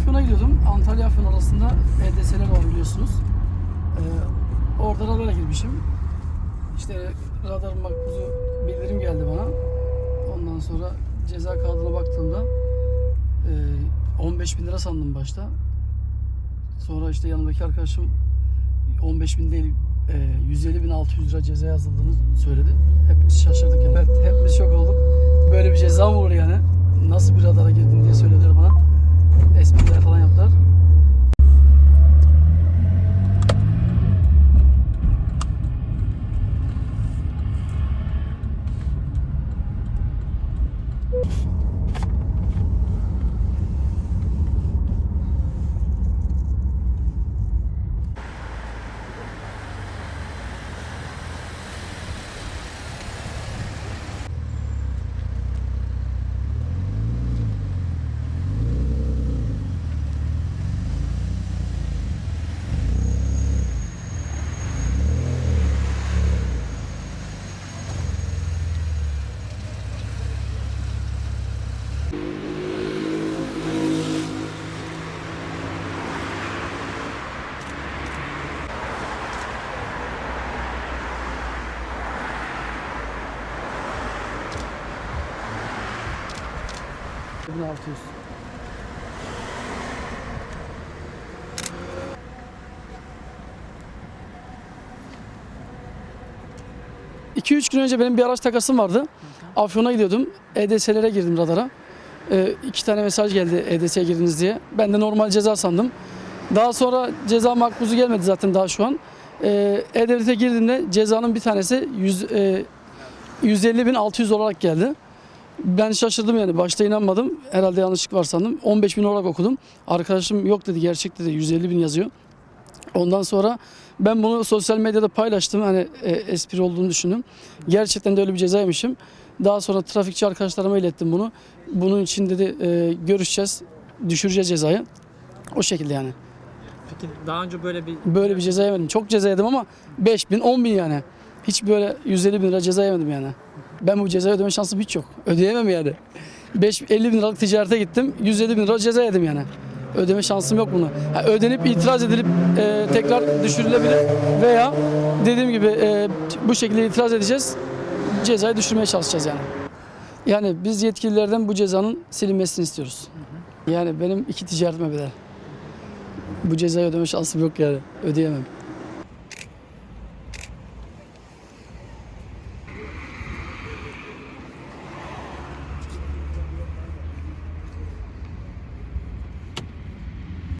Afyon'a gidiyordum. Antalya Afyon arasında EDS'ler var biliyorsunuz. Ee, orada radara girmişim. İşte radar makbuzu bildirim geldi bana. Ondan sonra ceza kağıdına baktığımda e, 15 bin lira sandım başta. Sonra işte yanımdaki arkadaşım 15 bin değil e, 150 bin 600 lira ceza yazıldığını söyledi. Hepimiz şaşırdık yani. Evet, hepimiz şok olduk. Böyle bir ceza mı olur yani? Nasıl bir radara girdin diye söylediler bana. 1600. İki üç gün önce benim bir araç takasım vardı. Afyon'a gidiyordum. EDS'lere girdim radara. Ee, iki tane mesaj geldi EDS'ye girdiniz diye. Ben de normal ceza sandım. Daha sonra ceza makbuzu gelmedi zaten daha şu an. Ee, E-Devlet'e girdiğimde cezanın bir tanesi 100, e, 150 bin 600 olarak geldi. Ben şaşırdım yani. Başta inanmadım. Herhalde yanlışlık var sandım. 15 bin olarak okudum. Arkadaşım yok dedi. Gerçek dedi. 150 bin yazıyor. Ondan sonra ben bunu sosyal medyada paylaştım. Hani e, espri olduğunu düşündüm. Gerçekten de öyle bir cezaymışım. Daha sonra trafikçi arkadaşlarıma ilettim bunu. Bunun için dedi e, görüşeceğiz. Düşüreceğiz cezayı. O şekilde yani. Peki daha önce böyle bir Böyle bir ceza yemedim. Çok ceza yedim ama 5 bin, 10 bin yani. Hiç böyle 150 bin lira ceza yemedim yani. Ben bu cezayı ödeme şansım hiç yok. Ödeyemem yani. 5, 50 bin liralık ticarete gittim. 150 bin lira ceza yedim yani. Ödeme şansım yok bunu. Ha, ödenip itiraz edilip e, tekrar düşürülebilir veya dediğim gibi e, bu şekilde itiraz edeceğiz. Cezayı düşürmeye çalışacağız yani. Yani biz yetkililerden bu cezanın silinmesini istiyoruz. Yani benim iki ticaretime bedel. Bu cezayı ödeme şansım yok yani. Ödeyemem.